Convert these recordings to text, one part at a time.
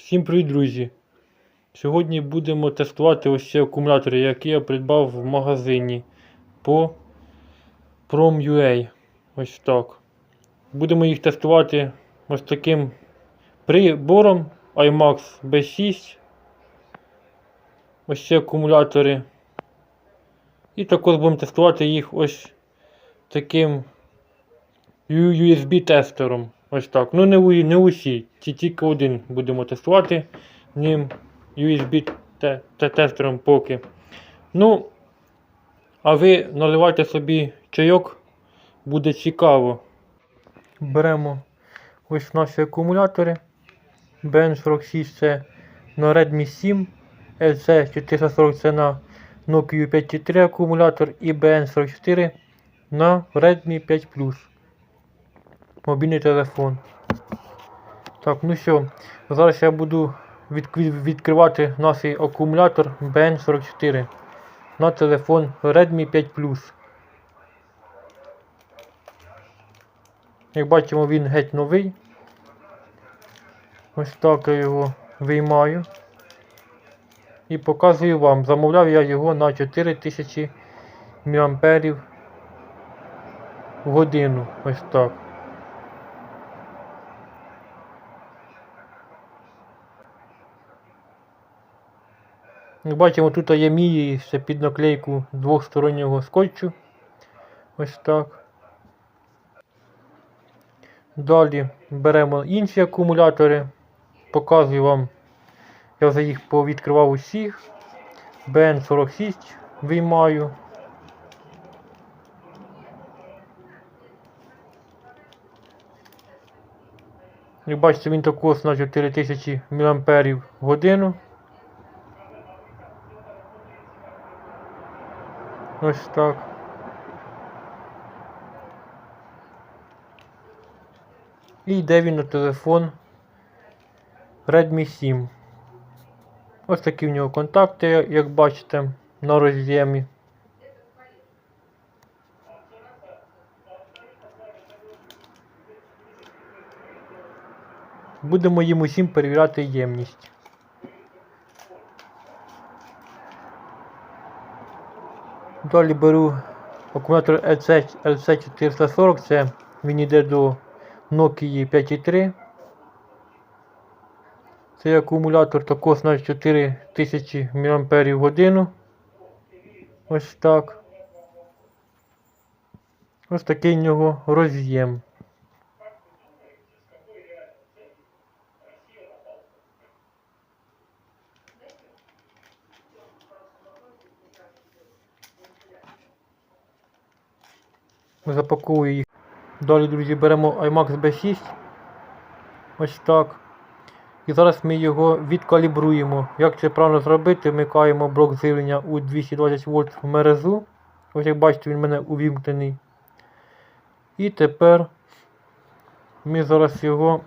Всім привіт, друзі! Сьогодні будемо тестувати ось ці акумулятори, які я придбав в магазині по Prom.ua. Ось так. Будемо їх тестувати ось таким прибором iMax B6. Ось ці акумулятори. І також будемо тестувати їх ось таким USB-тестером. Ось так. Ну не, не усі, ті- тільки один будемо тестувати ним USB те- те- тестером поки. Ну, а ви наливайте собі чайок, буде цікаво. Беремо ось наші акумулятори. BN46 це на Redmi 7, LC440 це на Nokia 5.3 акумулятор і BN44 на Redmi 5 Plus мобільний телефон. Так, ну що, зараз я буду відкривати наш акумулятор BN44 на телефон Redmi 5 Plus. Як бачимо, він геть новий. Ось так я його виймаю. І показую вам. Замовляв я його на 4000 мА в годину. Ось так. Як бачимо, тут є мії ще під наклейку двохстороннього скотчу. Ось так. Далі беремо інші акумулятори. Показую вам. Я вже їх повідкривав усіх. BN46 виймаю. Як бачите, він також на 4000 мА в годину. Ось так. І йде він на телефон Redmi 7. Ось такі в нього контакти, як бачите, на роз'ємі. Будемо їм усім перевіряти ємність. Далі беру акумулятор LC, LC440, це він йде до Nokia 5.3. Цей акумулятор також на 4000 мА в годину. Ось так. Ось такий в нього роз'єм. Запаковую їх. Далі, друзі, беремо iMax B6. Ось так. І зараз ми його відкалібруємо. Як це правильно зробити, вмикаємо блок живлення у 220 вольт в мережу. Ось як бачите, він в мене увімкнений. І тепер ми зараз його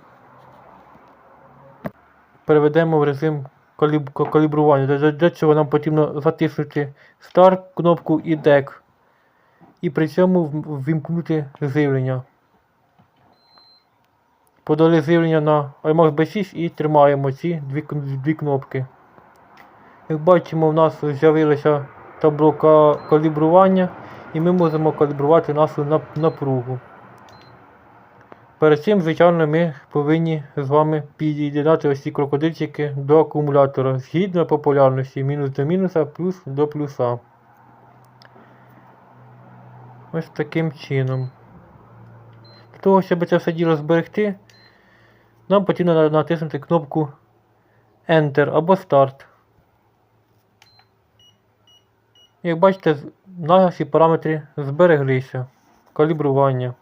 переведемо в режим каліб- калібрування. Для, цього нам потрібно затиснути Start кнопку і DEC. І при цьому в- ввімкнути живлення. Подали живлення на iMax B6 і тримаємо ці дві, дві кнопки. Як бачимо, в нас з'явилося табло калібрування і ми можемо калібрувати нашу напругу. Перед цим, звичайно, ми повинні з вами під'єднати ось ці крокодильчики до акумулятора згідно популярності мінус до мінуса, плюс до плюса. Ось таким чином. Для того, щоб це все діло зберегти, нам потрібно натиснути кнопку Enter або Start. Як бачите, наші параметри збереглися. Калібрування.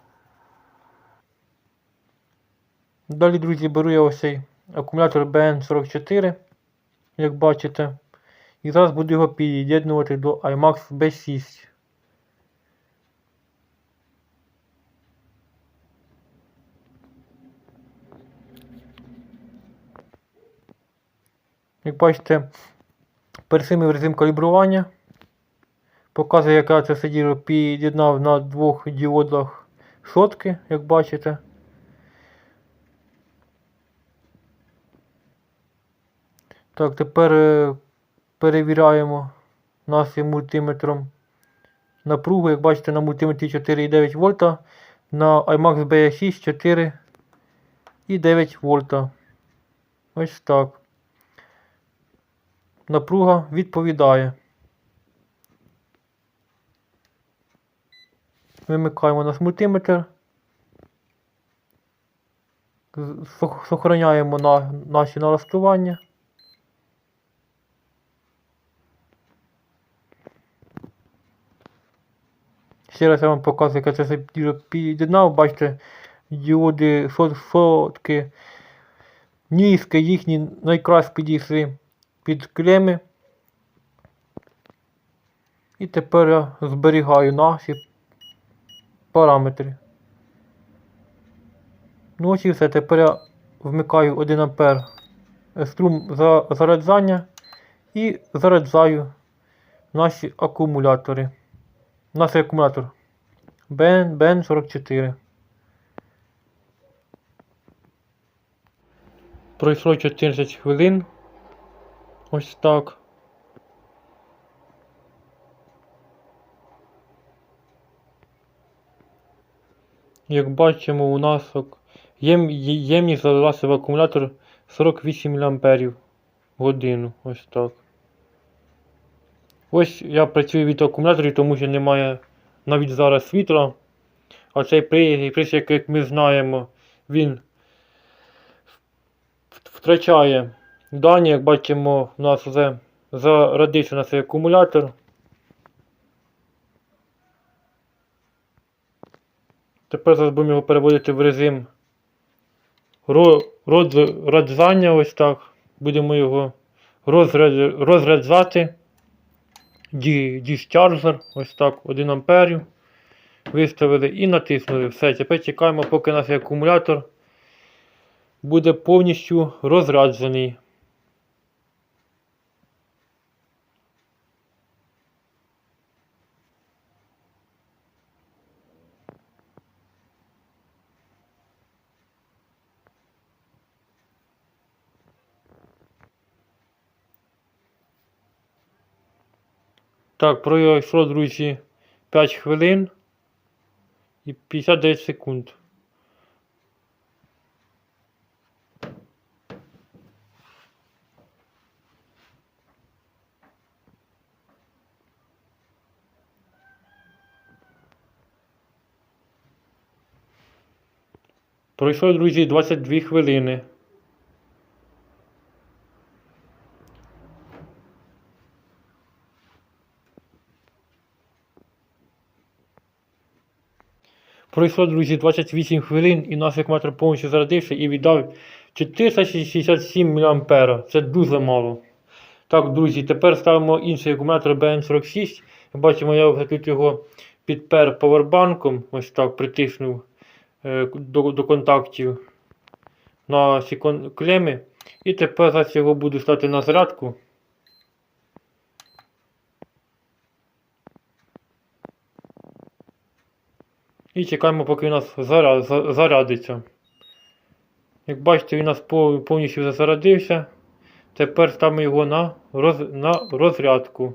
Далі, друзі, беру я ось цей акумулятор BN44, як бачите. І зараз буду його під'єднувати до iMax B6. Як бачите, перед цим режим калібрування. Показує, яка це сиділо під'єднав на двох діодах шотки, як бачите. Так, тепер е, перевіряємо нашим мультиметром напругу. Як бачите, на мультиметрі 4,9 вольта, на iMax BS6 4,9 вольта. Ось так. Напруга відповідає. Вимикаємо наш мультиметр. Сохраняємо на, наші налаштування. Ще раз я вам показую, як це діло під'єднав. Бачите, діоди сотки, низькі їхні найкраще підійшли під клеми. І тепер я зберігаю наші параметри. Ну ось і все. Тепер я вмикаю 1 ампер струм за заряджання і заряджаю наші акумулятори. Наш акумулятор BN, BN44. Пройшло 14 хвилин. Ось так. Як бачимо, у нас єм, ємність залилася в акумулятор 48 мА годину. Ось так. Ось я працюю від акумуляторів, тому що немає навіть зараз світла. А цей при- як- як ми знаємо, він втрачає дані. Як бачимо, у нас вже зарадився на цей акумулятор. Тепер зараз будемо його переводити в режим ро- розряджання. Ось так. Будемо його розряд- розряджати. Ді- Discharger, ось так, 1 амперів. Виставили і натиснули. Все. Тепер чекаємо, поки наш акумулятор буде повністю розряджений. Так, пройшло, друзі, 5 хвилин і 59 секунд. Пройшло, друзі, 22 хвилини. Пройшло, друзі, 28 хвилин і наш акумулятор повністю зарядився і віддав 467 мА. Це дуже мало. Так, друзі, тепер ставимо інший акумулятор BN46. Бачимо, я вже тут його підпер повербанком, ось так притиснув е, до, до контактів на всі клеми. І тепер зараз його буду ставити на зарядку. І чекаємо, поки у нас заря- зарядиться. Як бачите, він у нас повністю зарядився. Тепер ставимо його на, роз, на розрядку.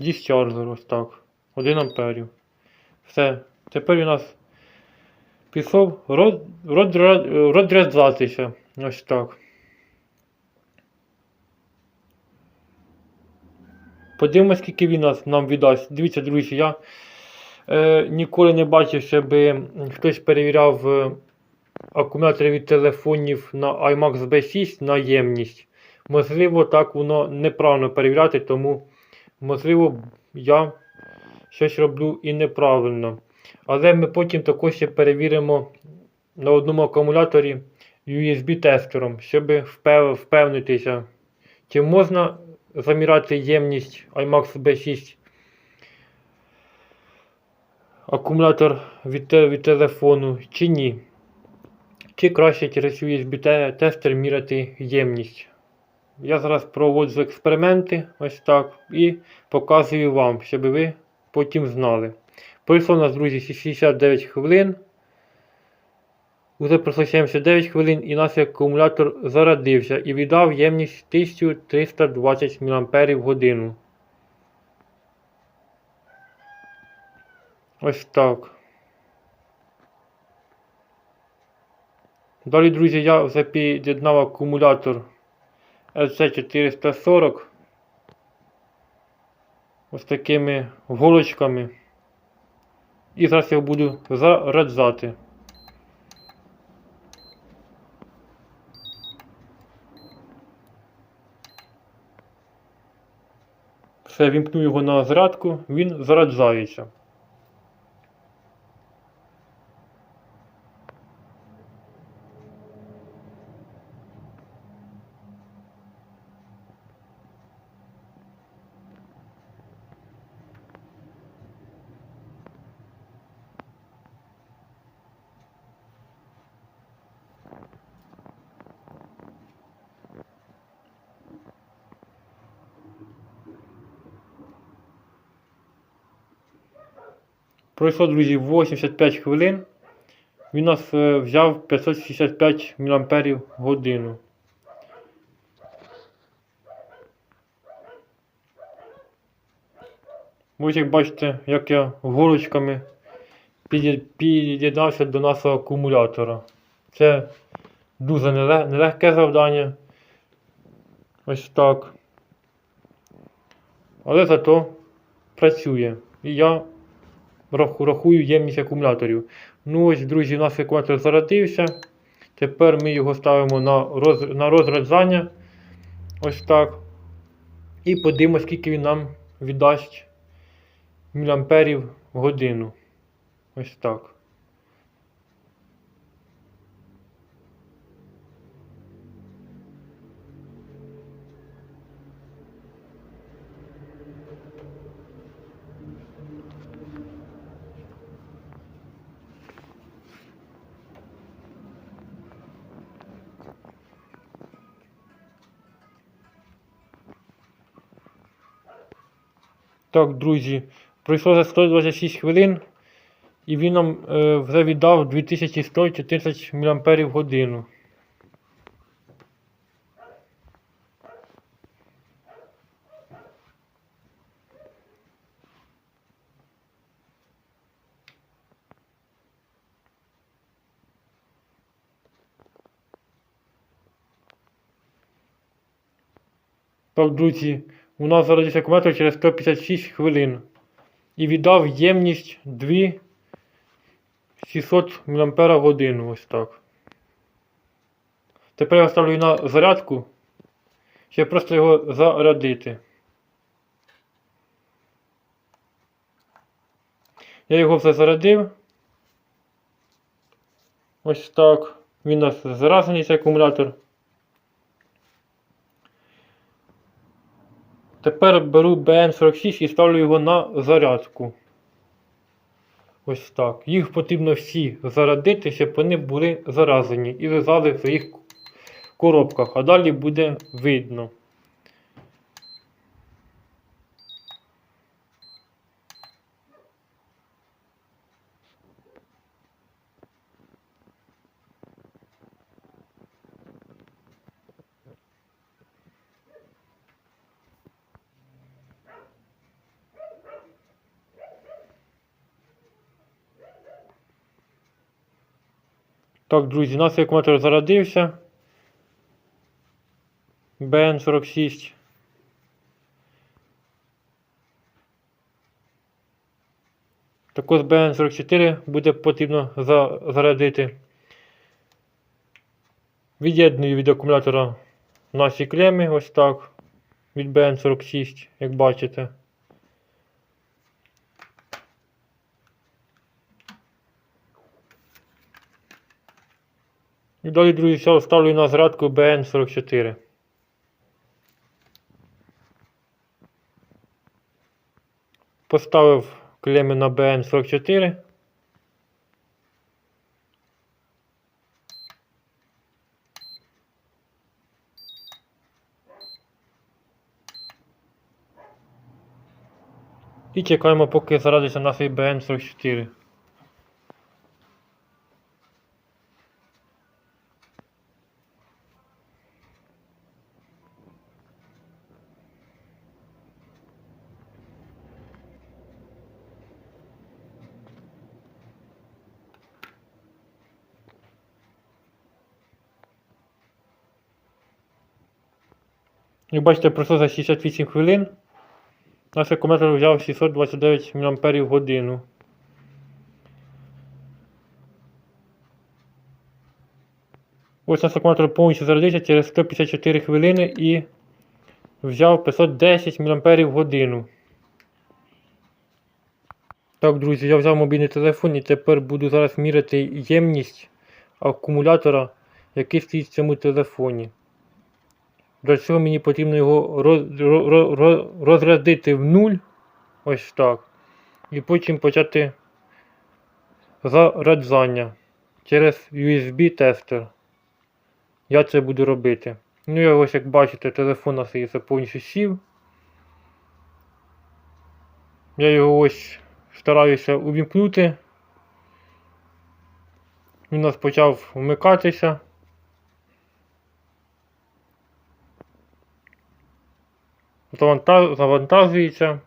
Discharger ось так. 1 амперів. Все. Тепер у нас пішов роз, розря- розряджатися. Ось так. Подивимось, скільки він нас нам віддасть. Дивіться, друзі, я е, ніколи не бачив, щоб хтось перевіряв е, акумулятори від телефонів на iMax B6 на ємність. Можливо, так воно неправильно перевіряти, тому, можливо, я щось роблю і неправильно. Але ми потім також ще перевіримо на одному акумуляторі USB-тестером, щоб впев- впевнитися, чи можна заміряти ємність iMax B6 акумулятор від, від телефону чи ні. Чи краще через USB-тестер міряти ємність. Я зараз проводжу експерименти ось так і показую вам, щоб ви потім знали. Пройшло у нас, друзі, 69 хвилин. Уже пройшло 79 хвилин і наш акумулятор зарядився і віддав ємність 1320 мАч. Ось так. Далі, друзі, я вже під'єднав акумулятор LC440 ось такими голочками. І зараз я буду заряджати. Все, вімкну його на зарядку, він заряджається. Пройшло, друзі, 85 хвилин. Він нас е, взяв 565 мА годину. Ось як бачите, як я голочками під'єднався до нашого акумулятора. Це дуже нелегке завдання. Ось так. Але зато працює. І я рахую ємність акумуляторів. Ну ось, друзі, наш акумулятор зарядився. Тепер ми його ставимо на, роз, на розряджання. Ось так. І подивимось, скільки він нам віддасть міліамперів в годину. Ось так. Так, друзі, пройшло за 126 хвилин, і він нам е, вже віддав 2114 мАч. Так, друзі, у нас зараз акумулятор через 156 хвилин. І віддав ємність 2600 мАч годину. Ось так. Тепер я ставлю на зарядку. Ще просто його зарядити. Я його все зарядив. Ось так. Він у нас заражений цей акумулятор. Тепер беру BN46 і ставлю його на зарядку. Ось так. Їх потрібно всі зарядити, щоб вони були заразені і лежали в своїх коробках, а далі буде видно. Так, друзі, наш акумулятор зарядився. BN46. Також BN44 буде потрібно за- зарядити. Від'єдную від акумулятора наші клеми, ось так. Від BN46, як бачите. І далі, друзі, все ставлю на зарядку BN44. Поставив клеми на BN44. І чекаємо, поки зарадиться наш BN44. Як бачите, пройшло за 68 хвилин. Наш акумулятор взяв 629 мАч в годину. Ось наш акумулятор повністю зарядився через 154 хвилини і взяв 510 мАч в годину. Так, друзі, я взяв мобільний телефон і тепер буду зараз міряти ємність акумулятора, який стоїть в цьому телефоні. Для цього мені потрібно його роз, ро- ро- ро- розрядити в нуль. Ось так. І потім почати заряджання через USB-тестер. Я це буду робити. Ну, я ось як бачите, телефон нас повністю сів. Я його ось стараюся увімкнути. Він у нас почав вмикатися. Завантажується.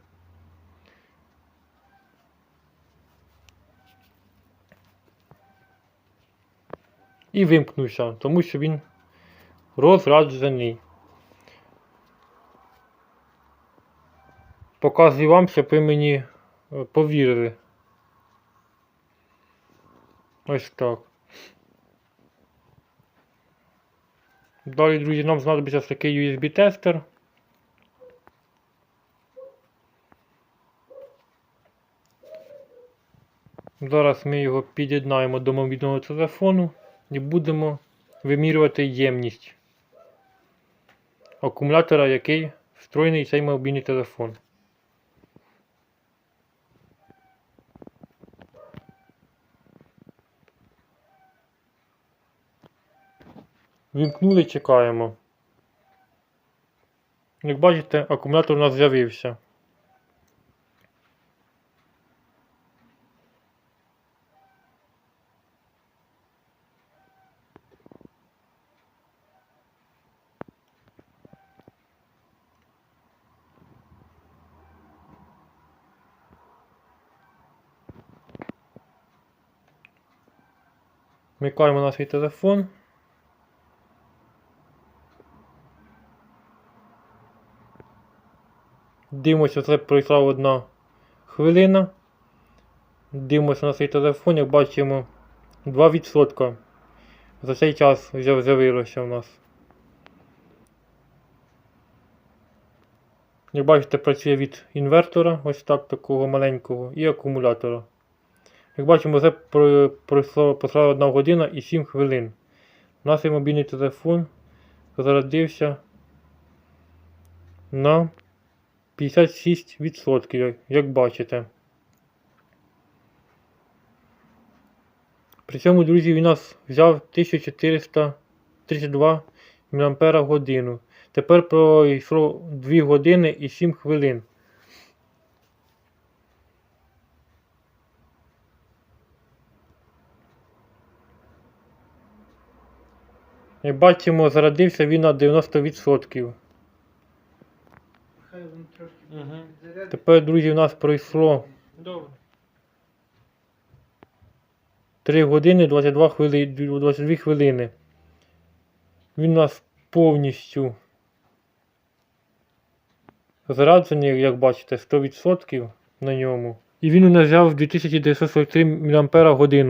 І вимкнувся, тому що він розраджений. Показую вам, щоб ви мені е, повірили. Ось так. Далі, друзі, нам знадобиться такий USB-тестер. Зараз ми його під'єднаємо до мобільного телефону і будемо вимірювати ємність акумулятора, який встроєний цей мобільний телефон. Вімкнули, чекаємо. Як бачите, акумулятор у нас з'явився. Вмикаємо на свій телефон. Дивимося, це пройшла одна хвилина. Дивимося на свій телефон, як бачимо 2% за цей час з'яв- з'явилося в нас. Як бачите, працює від інвертора, ось так, такого маленького, і акумулятора. Як бачимо, пройшло пройшла 1 година і 7 хвилин. Наш мобільний телефон зарядився на 56%, як- бачите. При цьому, друзі, він нас взяв 1432 мАч в годину. Тепер пройшло 2 години і 7 хвилин. Як бачимо, зарядився він на 90%. Хай він трошки Угу. Тепер, друзі, у нас пройшло Добре. 3 години 22 хвилини, 22 хвилини. Він у нас повністю заряджений, як бачите, 100% на ньому. І він у нас взяв 2943 мАч годину.